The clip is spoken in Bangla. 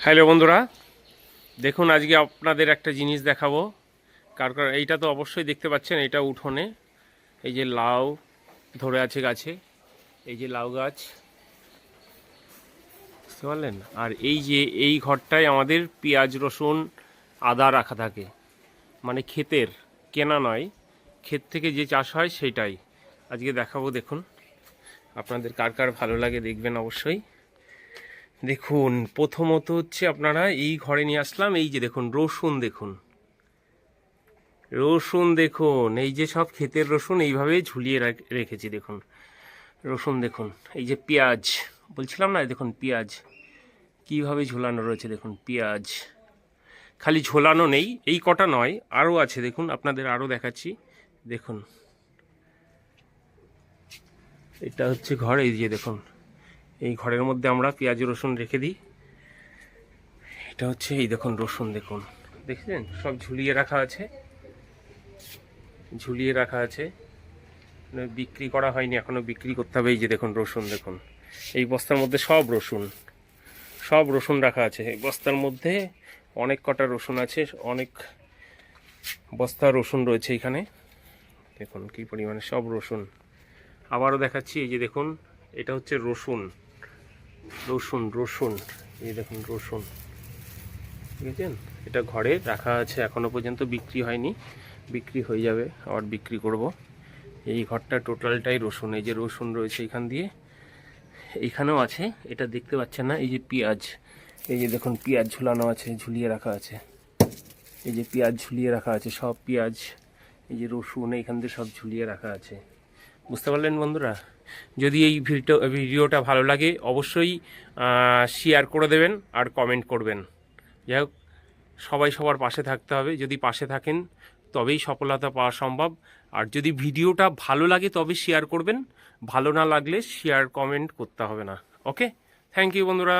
হ্যালো বন্ধুরা, দেখুন আজকে আপনাদের একটা জিনিস দেখাবো। কার কার এইটা তো অবশ্যই দেখতে পাচ্ছেন, এটা উঠোনে। এই যে লাউ ধরে আছে গাছে, এই যে লাউ গাছ। বুঝতে পারলেন? আর এই যে এই ঘরটায় আমাদের পেঁয়াজ, রসুন, আদা রাখা থাকে। মানে ক্ষেতের, কেনা নয়। ক্ষেত থেকে যে চাষ হয় সেটাই। আজকে দেখাবো, দেখুন। আপনাদের কার কার ভালো লাগে দেখবেন অবশ্যই। দেখুন, প্রথমত হচ্ছে আপনারা এই ঘরে নিয়ে আসলাম, এই যে দেখুন, রসুন দেখুন। রসুন দেখুন, এই যে সব ক্ষেতের রসুন এইভাবে ঝুলিয়ে রাখ- রেখেছি, দেখুন। রসুন দেখুন, এই যে পেঁয়াজ, বলছিলাম না দেখুন, পেঁয়াজ। কীভাবে ঝোলানো রয়েছে, দেখুন, পেঁয়াজ। খালি ঝোলানো নেই, এই কটা নয়, আরও আছে, দেখুন, আপনাদের আরও দেখাচ্ছি। দেখুন। এটা হচ্ছে ঘর, এই যে দেখুন। এই ঘরের মধ্যে আমরা পেঁয়াজ, রসুন রেখে দিই। এটা হচ্ছে, এই দেখুন, রসুন দেখুন। দেখছেন? সব ঝুলিয়ে রাখা আছে। ঝুলিয়ে রাখা আছে। মানে বিক্রি করা হয়নি, এখনও বিক্রি করতে হবে। এই যে দেখুন, রসুন দেখুন। এই বস্তার মধ্যে সব রসুন। সব রসুন রাখা আছে। এই বস্তার মধ্যে অনেক কটা রসুন আছে, অনেক বস্তা রসুন রয়েছে এখানে। দেখুন, কী পরিমাণে সব রসুন। আবারও দেখাচ্ছি, এই যে দেখুন, এটা হচ্ছে রসুন। রসুন রসুন। এই দেখুন, রসুন। বুঝেছেন এটা ঘরে রাখা আছে, এখনও পর্যন্ত বিক্রি হয়নি। বিক্রি হয়ে যাবে, আবার বিক্রি করব। এই ঘরটা টোটালটাই রসুন, এই যে রসুন রয়েছে এখান দিয়ে। এইখানেও আছে, এটা দেখতে পাচ্ছেন না, এই যে পেঁয়াজ। এই যে দেখুন, পেঁয়াজ ঝুলানো আছে, ঝুলিয়ে রাখা আছে। এই যে পেঁয়াজ ঝুলিয়ে রাখা আছে, সব পেঁয়াজ, এই যে রসুন, এইখান দিয়ে সব ঝুলিয়ে রাখা আছে। বুঝতে পারলেন বন্ধুরা? যদি এই ভিডিও, ভিডিওটা ভালো লাগে, অবশ্যই শেয়ার করে দেবেন আর কমেন্ট করবেন। যাই হোক, সবাই সবার পাশে থাকতে হবে। যদি পাশে থাকেন, তবেই সফলতা পাওয়া সম্ভব। আর যদি ভিডিওটা ভালো লাগে, তবে শেয়ার করবেন। ভালো না লাগলে শেয়ার কমেন্ট করতে হবে না। ওকে থ্যাংক ইউ বন্ধুরা।